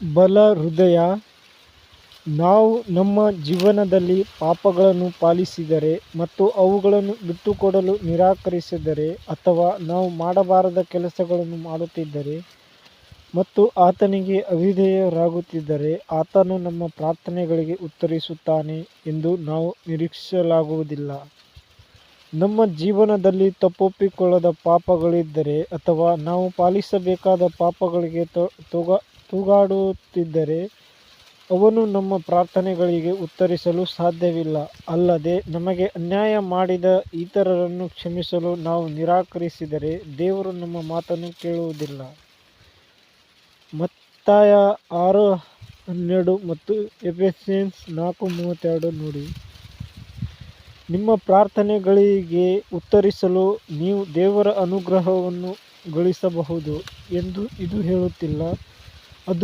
ಬಲ ಹೃದಯ ನಾವು ನಮ್ಮ ಜೀವನದಲ್ಲಿ ಪಾಪಗಳನ್ನು ಪಾಲಿಸಿದರೆ ಮತ್ತು ಅವುಗಳನ್ನು ಬಿಟ್ಟುಕೊಡಲು ನಿರಾಕರಿಸಿದರೆ ಅಥವಾ ನಾವು ಮಾಡಬಾರದ ಕೆಲಸಗಳನ್ನು ಮಾಡುತ್ತಿದ್ದರೆ ಮತ್ತು ಆತನಿಗೆ ಅವಿಧೇಯರಾಗುತ್ತಿದ್ದರೆ ಆತನು ನಮ್ಮ ಪ್ರಾರ್ಥನೆಗಳಿಗೆ ಉತ್ತರಿಸುತ್ತಾನೆ ಎಂದು ನಾವು ನಿರೀಕ್ಷಿಸಲಾಗುವುದಿಲ್ಲ. ನಮ್ಮ ಜೀವನದಲ್ಲಿ ತಪ್ಪೊಪ್ಪಿಕೊಳ್ಳದ ಪಾಪಗಳಿದ್ದರೆ ಅಥವಾ ನಾವು ಪಾಲಿಸಬೇಕಾದ ಪಾಪಗಳಿಗೆ ತೂಗಾಡುತ್ತಿದ್ದರೆ ಅವನು ನಮ್ಮ ಪ್ರಾರ್ಥನೆಗಳಿಗೆ ಉತ್ತರಿಸಲು ಸಾಧ್ಯವಿಲ್ಲ ಅಲ್ಲದೆ ನಮಗೆ ಅನ್ಯಾಯ ಮಾಡಿದ ಇತರರನ್ನು ಕ್ಷಮಿಸಲು ನಾವು ನಿರಾಕರಿಸಿದರೆ ದೇವರು ನಮ್ಮ ಮಾತನ್ನು ಕೇಳುವುದಿಲ್ಲ. ಮತ್ತಾಯ ಆರು ಹನ್ನೆರಡು ಮತ್ತು ಎಫೆಸಿಯನ್ಸ್ ನಾಲ್ಕು ಮೂವತ್ತೆರಡು ನೋಡಿ. ನಿಮ್ಮ ಪ್ರಾರ್ಥನೆಗಳಿಗೆ ಉತ್ತರಿಸಲು ನೀವು ದೇವರ ಅನುಗ್ರಹವನ್ನು ಗಳಿಸಬಹುದು ಎಂದು ಇದು ಹೇಳುತ್ತಿಲ್ಲ